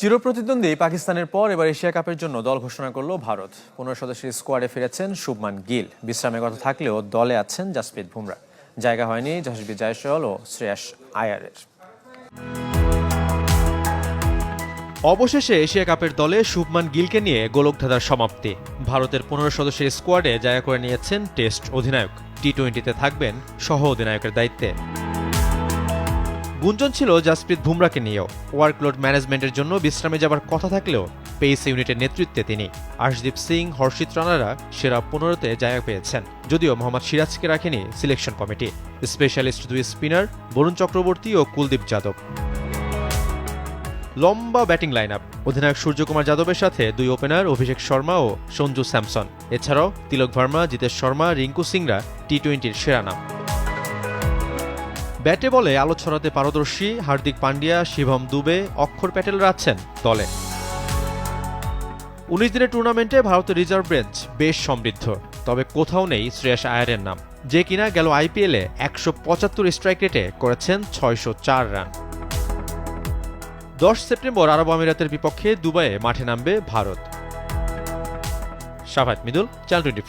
চিরপ্রতিদ্বন্দ্বী পাকিস্তানের পর এবার এশিয়া কাপের জন্য দল ঘোষণা করল ভারত। পনেরো সদস্যের স্কোয়াডে ফিরেছেন শুভমান গিল। বিশ্রামের কথা থাকলেও দলে আছেন জাসপ্রীত বুমরা। জায়গা হয়নি যশস্বী জয়সওয়াল ও শ্রেয়াস আয়ারের। অবশেষে এশিয়া কাপের দলে শুভমান গিলকে নিয়ে গোলকধাঁধার সমাপ্তি। ভারতের পনেরো সদস্যের স্কোয়াডে জায়গা করে নিয়েছেন টেস্ট অধিনায়ক। টি টোয়েন্টিতে থাকবেন সহ অধিনায়কের দায়িত্বে। গুঞ্জন ছিল জাসপ্রীত বুমরাকে নিয়েও। ওয়ার্কলোড ম্যানেজমেন্টের জন্য বিশ্রামে যাবার কথা থাকলেও পেস ইউনিটের নেতৃত্বে তিনি আশদীপ সিং, হর্ষিত রানারা সেরা পনেরোতে জায়গা পেয়েছেন, যদিও মোহাম্মদ সিরাজকে রাখেনি সিলেকশন কমিটি। স্পেশালিস্ট দুই স্পিনার বরুণ চক্রবর্তী ও কুলদীপ যাদব। লম্বা ব্যাটিং লাইন আপ অধিনায়ক সূর্যকুমার যাদবের সাথে দুই ওপেনার অভিষেক শর্মা ও সঞ্জু স্যামসন। এছাড়াও তিলক ভার্মা, জিতেশ শর্মা, রিঙ্কু সিংরা টি টোয়েন্টির সেরা নাম। ব্যাটে বলে আলো ছড়াতে পারদর্শী হার্দিক পান্ডিয়া শিবম দুবে অক্ষর প্যাটেলরা আছেন দলে। উনিশ দিনের টুর্নামেন্টে ভারতের রিজার্ভ বেঞ্চ বেশ সমৃদ্ধ, তবে কোথাও নেই শ্রেয়াস আয়ারের নাম, যে কিনা গেল আইপিএলে একশো পঁচাত্তর স্ট্রাইক রেটে করেছেন ছয়শো চার রান। দশ সেপ্টেম্বর আরব আমিরাতের বিপক্ষে দুবাইয়ে মাঠে নামবে Bharat. Shafat Midul, channel twenty